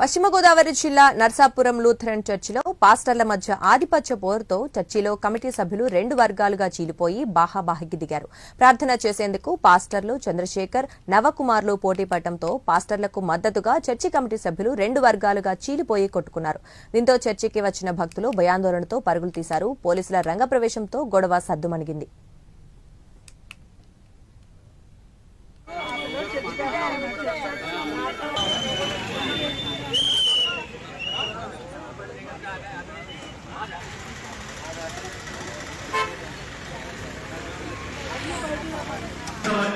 పశ్చిమ గోదావరి జిల్లా నర్సాపురం లూథరన్ చర్చిలో పాస్టర్ల మధ్య ఆధిపత్య పోరుతో చర్చిలో కమిటీ సభ్యులు రెండు వర్గాలుగా చీలిపోయి బాహాబాహికి దిగారు. ప్రార్థన చేసేందుకు పాస్టర్లు చంద్రశేఖర్ నవకుమార్లు పోటీ పడటంతో పాస్టర్లకు మద్దతుగా చర్చి కమిటీ సభ్యులు రెండు వర్గాలుగా చీలిపోయి కొట్టుకున్నారు. దీంతో చర్చికి వచ్చిన భక్తులు భయాందోళనతో పరుగులు తీశారు. పోలీసుల రంగప్రవేశంతో గొడవ సద్దుమణిగింది.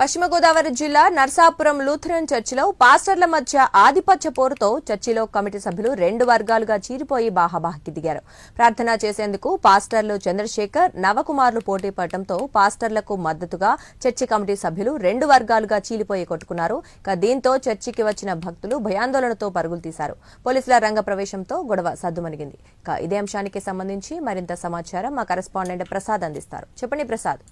పశ్చిమ గోదావరి జిల్లా నర్సాపురం లూథరన్ చర్చిలో పాస్టర్ల మధ్య ఆధిపత్య పోరుతో చర్చిలో కమిటీ సభ్యులు రెండు వర్గాలుగా చీరిపోయి బాహాబాహికి దిగారు. ప్రార్థన చేసేందుకు పాస్టర్లు చంద్రశేఖర్ నవకుమార్లు పోటీ పడటంతో పాస్టర్లకు మద్దతుగా చర్చి కమిటీ సభ్యులు రెండు వర్గాలుగా చీలిపోయి కొట్టుకున్నారు. ఇక దీంతో చర్చికి వచ్చిన భక్తులు భయాందోళనతో పరుగులు తీశారు. పోలీసుల రంగ ప్రవేశంతో గొడవ సద్దుమణిగింది. ఇక ఇదే అంశానికి సంబంధించి మరింత సమాచారం మా కరెస్పాండెంట్ ప్రసాద్ అందిస్తారు. చెప్పండి ప్రసాద్.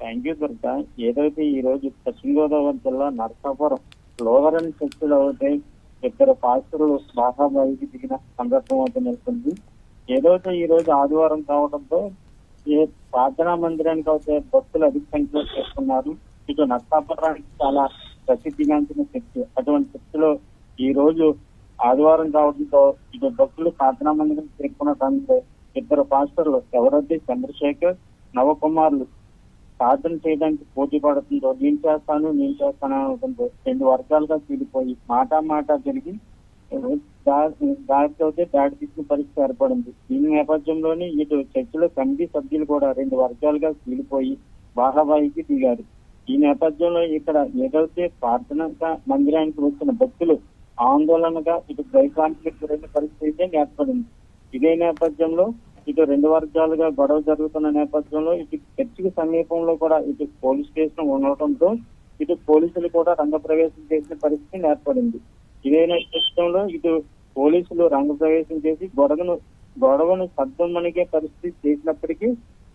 థ్యాంక్ యూ దుర్గ ఏదైతే ఈ రోజు పశ్చిమ గోదావరి జిల్లా నరసాపురం లోవరన్ చర్చిలో అయితే ఇద్దరు పాస్టర్లు బాహాబాయికి దిగిన సందర్భం అయితే నెలకొంది. ఏదైతే ఈ రోజు ఆదివారం కావడంతో ఏ ప్రార్థనా మందిరానికి అయితే భక్తులు అధిక సంఖ్యలో చేస్తున్నారు ఇటు నరసాపురానికి చాలా ప్రసిద్ధిగాంచిన చర్చి. అటువంటి చర్చిలో ఈ రోజు ఆదివారం కావడంతో ఇటు భక్తులు ప్రార్థనా మందిరం చేరుకున్న సమయంలో ఇద్దరు పాస్టర్లు ఎవరైతే చంద్రశేఖర్ నవకుమారులు సాధన చేయడానికి పోటీ పడుతుందో నేను చేస్తాను నేను చేస్తాను అనుకుంటూ రెండు వర్గాలుగా చీలిపోయి మాట మాట జరిగి దాడితో దాడి తీసిన పరిస్థితి ఏర్పడింది. దీని నేపథ్యంలోనే ఇటు చర్చిలో కమిటీ సభ్యులు కూడా రెండు వర్గాలుగా చీలిపోయి బాహాబాయికి దిగారు. ఈ నేపథ్యంలో ఇక్కడ ఏదైతే ప్రార్థన మందిరానికి వచ్చిన భక్తులు ఆందోళనగా ఇటు భయకాంతికి గురైన పరిస్థితి అయితే ఏర్పడింది. ఇదే నేపథ్యంలో ఇటు రెండు వర్గాలుగా గొడవ జరుగుతున్న నేపథ్యంలో ఇటు చర్చికి సమీపంలో కూడా ఇటు పోలీస్ స్టేషన్ ఉండటంతో ఇటు పోలీసులు కూడా రంగప్రవేశం చేసిన పరిస్థితి ఏర్పడింది. ఇదే నేపథ్యంలో ఇటు పోలీసులు రంగప్రవేశం చేసి గొడవను గొడవను సర్దుమణిగే పరిస్థితి చేసినప్పటికీ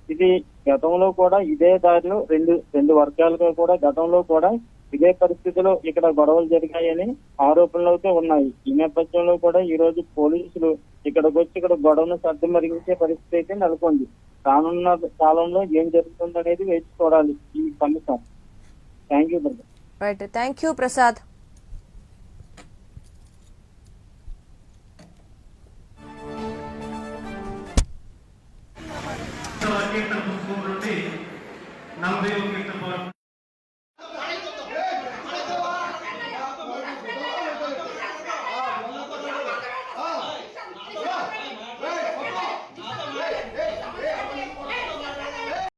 ఇది గతంలో కూడా ఇదే దారిలో రెండు రెండు వర్గాలుగా కూడా గతంలో కూడా ఇదే పరిస్థితిలో ఇక్కడ గొడవలు జరిగాయని ఆరోపణలు అయితే ఉన్నాయి. ఈ నేపథ్యంలో కూడా ఈ రోజు పోలీసులు ఇక్కడికి వచ్చి ఇక్కడ గొడవను సర్దు మరిగించే పరిస్థితి అయితే నెలకొంది. రానున్న కాలంలో ఏం జరుగుతుందనేది వేచి చూడాలి. ఈ సమస్య thank you right thank you Prasad నలభై వరకు